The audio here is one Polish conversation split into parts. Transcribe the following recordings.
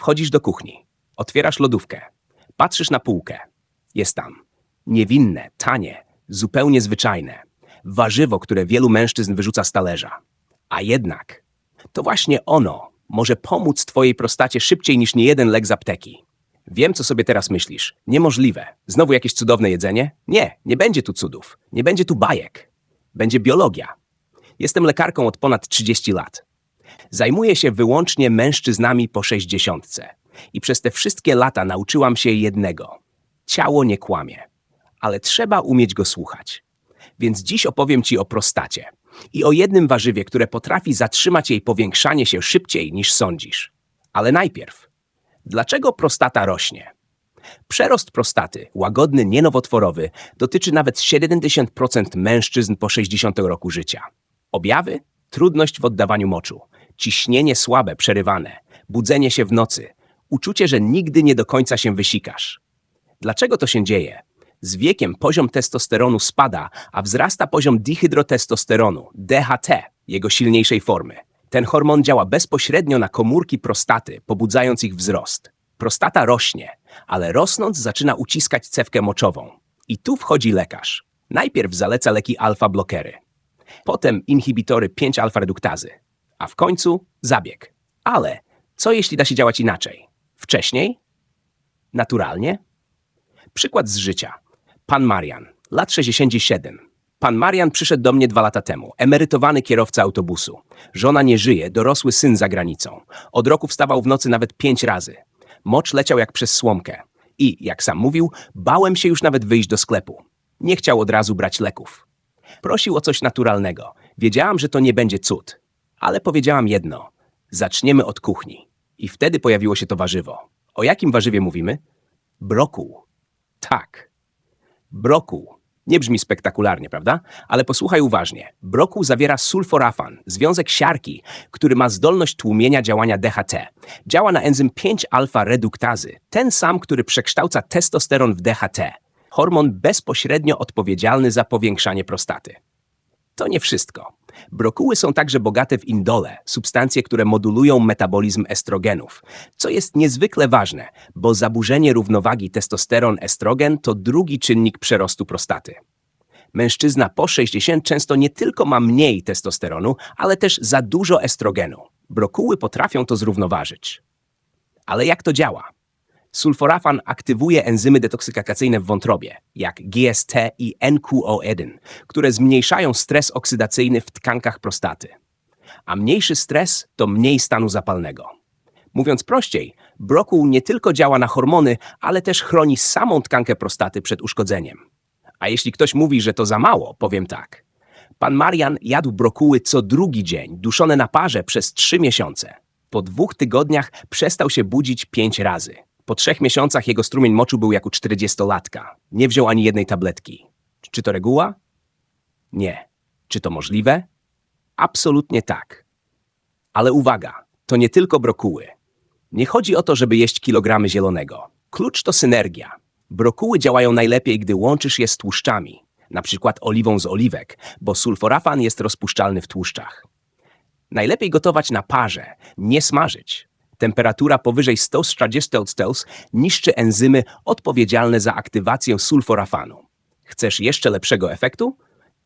Wchodzisz do kuchni, otwierasz lodówkę, patrzysz na półkę. Jest tam niewinne, tanie, zupełnie zwyczajne. Warzywo, które wielu mężczyzn wyrzuca z talerza. A jednak to właśnie ono może pomóc twojej prostacie szybciej niż niejeden lek z apteki. Wiem, co sobie teraz myślisz. Niemożliwe. Znowu jakieś cudowne jedzenie? Nie, nie będzie tu cudów. Nie będzie tu bajek. Będzie biologia. Jestem lekarką od ponad 30 lat. Zajmuję się wyłącznie mężczyznami po 60. I przez te wszystkie lata nauczyłam się jednego. Ciało nie kłamie, ale trzeba umieć go słuchać. Więc dziś opowiem Ci o prostacie i o jednym warzywie, które potrafi zatrzymać jej powiększanie się szybciej niż sądzisz. Ale najpierw, dlaczego prostata rośnie? Przerost prostaty, łagodny, nienowotworowy, dotyczy nawet 70% mężczyzn po 60 roku życia. Objawy? Trudność w oddawaniu moczu, ciśnienie słabe, przerywane, budzenie się w nocy, uczucie, że nigdy nie do końca się wysikasz. Dlaczego to się dzieje? Z wiekiem poziom testosteronu spada, a wzrasta poziom dihydrotestosteronu, DHT, jego silniejszej formy. Ten hormon działa bezpośrednio na komórki prostaty, pobudzając ich wzrost. Prostata rośnie, ale rosnąc zaczyna uciskać cewkę moczową. I tu wchodzi lekarz. Najpierw zaleca leki alfa-blokery, potem inhibitory 5-alfa-reduktazy, a w końcu zabieg. Ale co jeśli da się działać inaczej? Wcześniej? Naturalnie? Przykład z życia. Pan Marian, lat 67. Pan Marian przyszedł do mnie dwa lata temu, emerytowany kierowca autobusu. Żona nie żyje, dorosły syn za granicą. Od roku wstawał w nocy nawet pięć razy. Mocz leciał jak przez słomkę. I, jak sam mówił, bałem się już nawet wyjść do sklepu. Nie chciał od razu brać leków. Prosił o coś naturalnego. Wiedziałam, że to nie będzie cud. Ale powiedziałam jedno. Zaczniemy od kuchni. I wtedy pojawiło się to warzywo. O jakim warzywie mówimy? Brokuł. Tak. Brokuł. Nie brzmi spektakularnie, prawda? Ale posłuchaj uważnie. Brokuł zawiera sulforafan, związek siarki, który ma zdolność tłumienia działania DHT. Działa na enzym 5-alfa-reduktazy, ten sam, który przekształca testosteron w DHT. Hormon bezpośrednio odpowiedzialny za powiększanie prostaty. To nie wszystko. Brokuły są także bogate w indole, substancje, które modulują metabolizm estrogenów, co jest niezwykle ważne, bo zaburzenie równowagi testosteron-estrogen to drugi czynnik przerostu prostaty. Mężczyzna po 60 często nie tylko ma mniej testosteronu, ale też za dużo estrogenu. Brokuły potrafią to zrównoważyć. Ale jak to działa? Sulforafan aktywuje enzymy detoksykakacyjne w wątrobie, jak GST i NQO1, które zmniejszają stres oksydacyjny w tkankach prostaty. A mniejszy stres to mniej stanu zapalnego. Mówiąc prościej, brokuł nie tylko działa na hormony, ale też chroni samą tkankę prostaty przed uszkodzeniem. A jeśli ktoś mówi, że to za mało, powiem tak. Pan Marian jadł brokuły co drugi dzień, duszone na parze przez trzy miesiące. Po dwóch tygodniach przestał się budzić pięć razy. Po trzech miesiącach jego strumień moczu był jak u 40-latka. Nie wziął ani jednej tabletki. Czy to reguła? Nie. Czy to możliwe? Absolutnie tak. Ale uwaga, to nie tylko brokuły. Nie chodzi o to, żeby jeść kilogramy zielonego. Klucz to synergia. Brokuły działają najlepiej, gdy łączysz je z tłuszczami, na przykład oliwą z oliwek, bo sulforafan jest rozpuszczalny w tłuszczach. Najlepiej gotować na parze, nie smażyć. Temperatura powyżej 140 Celsius niszczy enzymy odpowiedzialne za aktywację sulforafanu. Chcesz jeszcze lepszego efektu?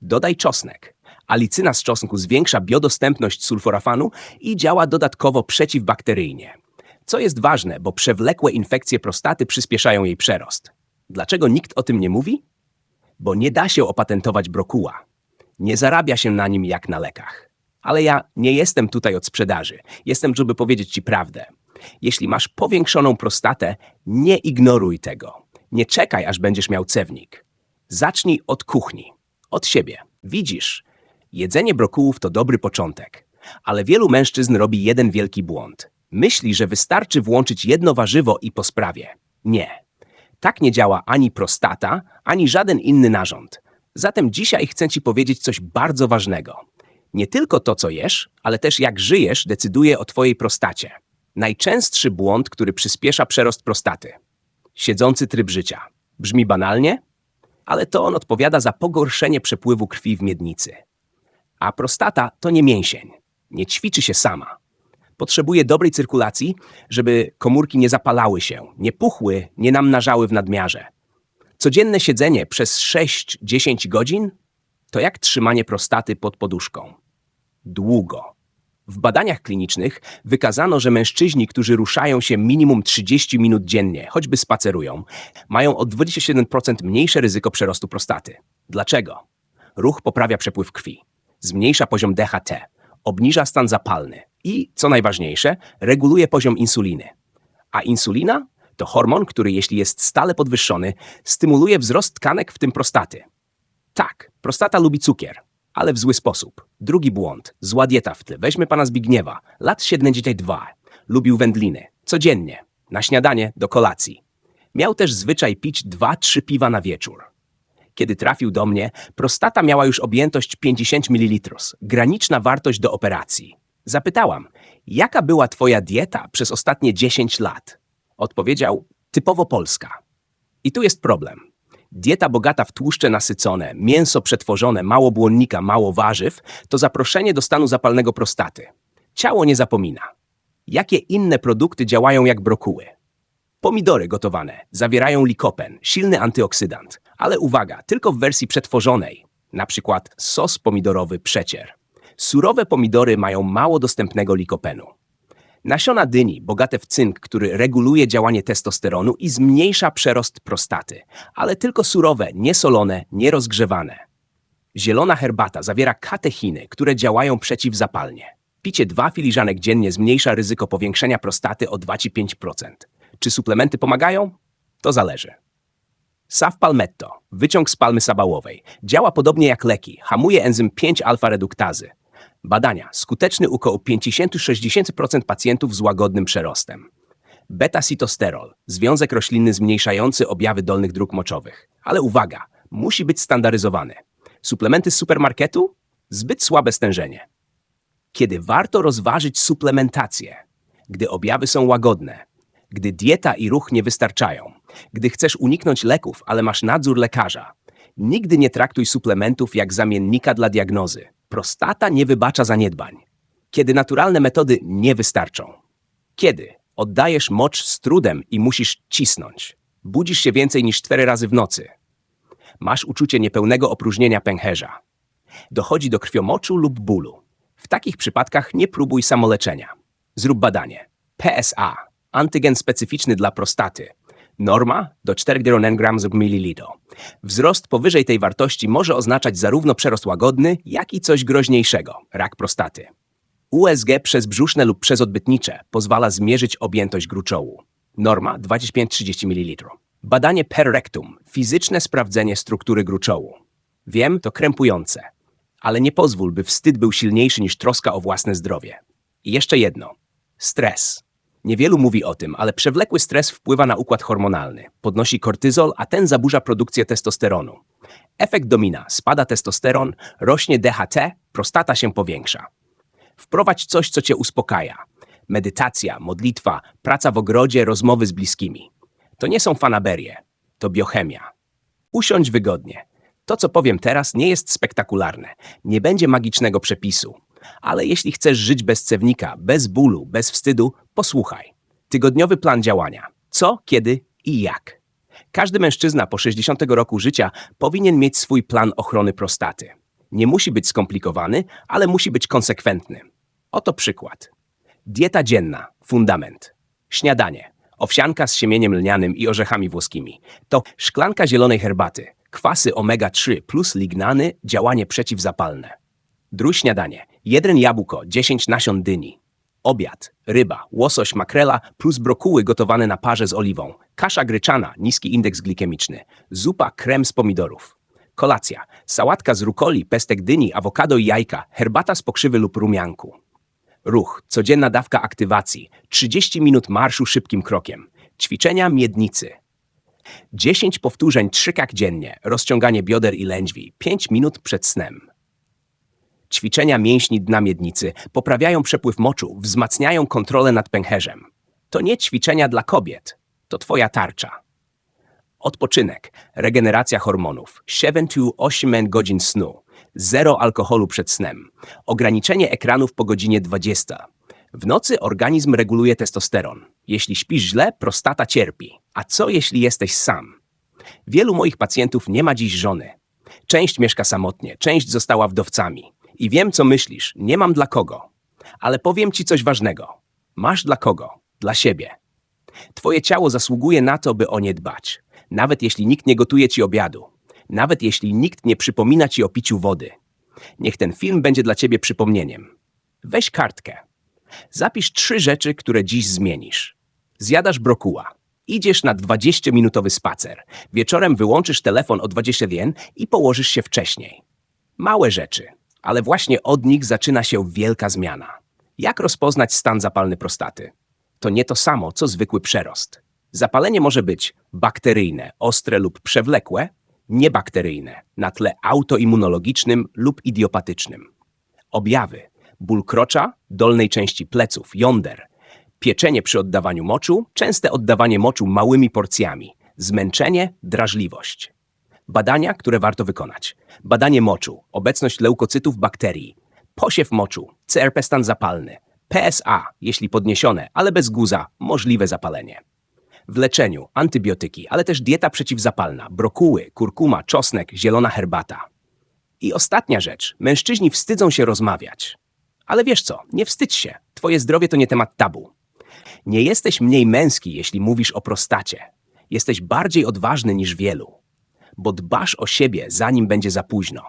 Dodaj czosnek. Alicyna z czosnku zwiększa biodostępność sulforafanu i działa dodatkowo przeciwbakteryjnie. Co jest ważne, bo przewlekłe infekcje prostaty przyspieszają jej przerost. Dlaczego nikt o tym nie mówi? Bo nie da się opatentować brokuła. Nie zarabia się na nim jak na lekach. Ale ja nie jestem tutaj od sprzedaży. Jestem, żeby powiedzieć Ci prawdę. Jeśli masz powiększoną prostatę, nie ignoruj tego. Nie czekaj, aż będziesz miał cewnik. Zacznij od kuchni, od siebie. Widzisz, jedzenie brokułów to dobry początek, ale wielu mężczyzn robi jeden wielki błąd. Myśli, że wystarczy włączyć jedno warzywo i po sprawie. Nie. Tak nie działa ani prostata, ani żaden inny narząd. Zatem dzisiaj chcę Ci powiedzieć coś bardzo ważnego. Nie tylko to, co jesz, ale też jak żyjesz, decyduje o Twojej prostacie. Najczęstszy błąd, który przyspiesza przerost prostaty. Siedzący tryb życia. Brzmi banalnie, ale to on odpowiada za pogorszenie przepływu krwi w miednicy. A prostata to nie mięsień. Nie ćwiczy się sama. Potrzebuje dobrej cyrkulacji, żeby komórki nie zapalały się, nie puchły, nie namnażały w nadmiarze. Codzienne siedzenie przez 6-10 godzin to jak trzymanie prostaty pod poduszką. Długo. W badaniach klinicznych wykazano, że mężczyźni, którzy ruszają się minimum 30 minut dziennie, choćby spacerują, mają o 27% mniejsze ryzyko przerostu prostaty. Dlaczego? Ruch poprawia przepływ krwi, zmniejsza poziom DHT, obniża stan zapalny i, co najważniejsze, reguluje poziom insuliny. A insulina to hormon, który, jeśli jest stale podwyższony, stymuluje wzrost tkanek, w tym prostaty. Tak, prostata lubi cukier, ale w zły sposób. Drugi błąd, zła dieta w tle. Weźmy pana Zbigniewa, lat 72. Lubił wędliny, codziennie, na śniadanie, do kolacji. Miał też zwyczaj pić 2-3 piwa na wieczór. Kiedy trafił do mnie, prostata miała już objętość 50 ml, graniczna wartość do operacji. Zapytałam, jaka była twoja dieta przez ostatnie 10 lat? Odpowiedział, typowo polska. I tu jest problem. Dieta bogata w tłuszcze nasycone, mięso przetworzone, mało błonnika, mało warzyw to zaproszenie do stanu zapalnego prostaty. Ciało nie zapomina. Jakie inne produkty działają jak brokuły? Pomidory gotowane zawierają likopen, silny antyoksydant, ale uwaga, tylko w wersji przetworzonej, przykład sos pomidorowy przecier. Surowe pomidory mają mało dostępnego likopenu. Nasiona dyni, bogate w cynk, który reguluje działanie testosteronu i zmniejsza przerost prostaty, ale tylko surowe, niesolone, nierozgrzewane. Zielona herbata zawiera katechiny, które działają przeciwzapalnie. Picie dwa filiżanek dziennie zmniejsza ryzyko powiększenia prostaty o 2-5%. Czy suplementy pomagają? To zależy. Sav palmetto, wyciąg z palmy sabałowej, działa podobnie jak leki, hamuje enzym 5-alfa-reduktazy. Badania skuteczny u około 50-60% pacjentów z łagodnym przerostem. Beta-sitosterol, związek roślinny zmniejszający objawy dolnych dróg moczowych. Ale uwaga, musi być standaryzowany. Suplementy z supermarketu? Zbyt słabe stężenie. Kiedy warto rozważyć suplementację? Gdy objawy są łagodne, gdy dieta i ruch nie wystarczają, gdy chcesz uniknąć leków, ale masz nadzór lekarza. Nigdy nie traktuj suplementów jak zamiennika dla diagnozy. Prostata nie wybacza zaniedbań. Kiedy naturalne metody nie wystarczą. Kiedy oddajesz mocz z trudem i musisz cisnąć. Budzisz się więcej niż cztery razy w nocy. Masz uczucie niepełnego opróżnienia pęcherza. Dochodzi do krwiomoczu lub bólu. W takich przypadkach nie próbuj samoleczenia. Zrób badanie. PSA, antygen specyficzny dla prostaty. Norma do 4,9 g mililitro. Wzrost powyżej tej wartości może oznaczać zarówno przerost łagodny, jak i coś groźniejszego rak prostaty. USG przez brzuszne lub przez odbytnicze pozwala zmierzyć objętość gruczołu. Norma 25-30 ml. Badanie per rectum, fizyczne sprawdzenie struktury gruczołu. Wiem, to krępujące, ale nie pozwól, by wstyd był silniejszy niż troska o własne zdrowie. I jeszcze jedno. Stres. Niewielu mówi o tym, ale przewlekły stres wpływa na układ hormonalny. Podnosi kortyzol, a ten zaburza produkcję testosteronu. Efekt domina. Spada testosteron, rośnie DHT, prostata się powiększa. Wprowadź coś, co cię uspokaja. Medytacja, modlitwa, praca w ogrodzie, rozmowy z bliskimi. To nie są fanaberie, to biochemia. Usiądź wygodnie. To, co powiem teraz, nie jest spektakularne. Nie będzie magicznego przepisu. Ale jeśli chcesz żyć bez cewnika, bez bólu, bez wstydu, posłuchaj. Tygodniowy plan działania. Co, kiedy i jak. Każdy mężczyzna po 60 roku życia powinien mieć swój plan ochrony prostaty. Nie musi być skomplikowany, ale musi być konsekwentny. Oto przykład. Dieta dzienna, fundament. Śniadanie. Owsianka z siemieniem lnianym i orzechami włoskimi. To szklanka zielonej herbaty, kwasy omega-3 plus lignany, działanie przeciwzapalne. Drój śniadanie. Jeden jabłko, 10 nasion dyni. Obiad. Ryba, łosoś, makrela plus brokuły gotowane na parze z oliwą. Kasza gryczana, niski indeks glikemiczny. Zupa, krem z pomidorów. Kolacja. Sałatka z rukoli, pestek dyni, awokado i jajka. Herbata z pokrzywy lub rumianku. Ruch. Codzienna dawka aktywacji. 30 minut marszu szybkim krokiem. Ćwiczenia miednicy. 10 powtórzeń trzykak dziennie. Rozciąganie bioder i lędźwi. 5 minut przed snem. Ćwiczenia mięśni dna miednicy poprawiają przepływ moczu, wzmacniają kontrolę nad pęcherzem. To nie ćwiczenia dla kobiet, to twoja tarcza. Odpoczynek, regeneracja hormonów, 7-8 godzin snu, zero alkoholu przed snem, ograniczenie ekranów po godzinie 20, W nocy organizm reguluje testosteron. Jeśli śpisz źle, prostata cierpi. A co jeśli jesteś sam? Wielu moich pacjentów nie ma dziś żony. Część mieszka samotnie, część została wdowcami. I wiem, co myślisz, nie mam dla kogo. Ale powiem ci coś ważnego. Masz dla kogo? Dla siebie. Twoje ciało zasługuje na to, by o nie dbać. Nawet jeśli nikt nie gotuje ci obiadu. Nawet jeśli nikt nie przypomina ci o piciu wody. Niech ten film będzie dla ciebie przypomnieniem. Weź kartkę. Zapisz trzy rzeczy, które dziś zmienisz. Zjadasz brokuła. Idziesz na 20-minutowy spacer. Wieczorem wyłączysz telefon o 21 i położysz się wcześniej. Małe rzeczy, ale właśnie od nich zaczyna się wielka zmiana. Jak rozpoznać stan zapalny prostaty? To nie to samo, co zwykły przerost. Zapalenie może być bakteryjne, ostre lub przewlekłe, niebakteryjne, na tle autoimmunologicznym lub idiopatycznym. Objawy: ból krocza, dolnej części pleców, jąder, pieczenie przy oddawaniu moczu, częste oddawanie moczu małymi porcjami, zmęczenie, drażliwość. Badania, które warto wykonać. Badanie moczu, obecność leukocytów bakterii, posiew moczu, CRP stan zapalny, PSA, jeśli podniesione, ale bez guza, możliwe zapalenie. W leczeniu antybiotyki, ale też dieta przeciwzapalna, brokuły, kurkuma, czosnek, zielona herbata. I ostatnia rzecz, mężczyźni wstydzą się rozmawiać. Ale wiesz co, nie wstydź się, twoje zdrowie to nie temat tabu. Nie jesteś mniej męski, jeśli mówisz o prostacie. Jesteś bardziej odważny niż wielu, bo dbasz o siebie, zanim będzie za późno.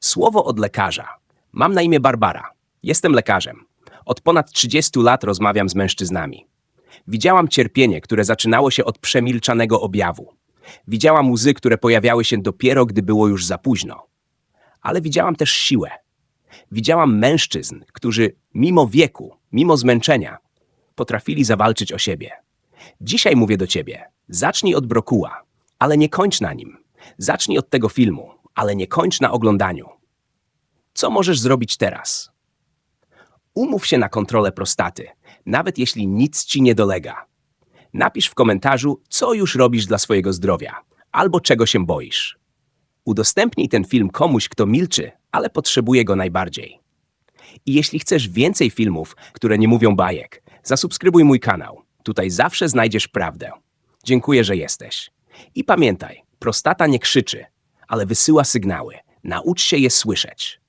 Słowo od lekarza. Mam na imię Barbara. Jestem lekarzem. Od ponad 30 lat rozmawiam z mężczyznami. Widziałam cierpienie, które zaczynało się od przemilczanego objawu. Widziałam łzy, które pojawiały się dopiero, gdy było już za późno. Ale widziałam też siłę. Widziałam mężczyzn, którzy mimo wieku, mimo zmęczenia, potrafili zawalczyć o siebie. Dzisiaj mówię do ciebie: zacznij od brokuła, ale nie kończ na nim. Zacznij od tego filmu, ale nie kończ na oglądaniu. Co możesz zrobić teraz? Umów się na kontrolę prostaty, nawet jeśli nic ci nie dolega. Napisz w komentarzu, co już robisz dla swojego zdrowia, albo czego się boisz. Udostępnij ten film komuś, kto milczy, ale potrzebuje go najbardziej. I jeśli chcesz więcej filmów, które nie mówią bajek, zasubskrybuj mój kanał. Tutaj zawsze znajdziesz prawdę. Dziękuję, że jesteś. I pamiętaj, prostata nie krzyczy, ale wysyła sygnały. Naucz się je słyszeć.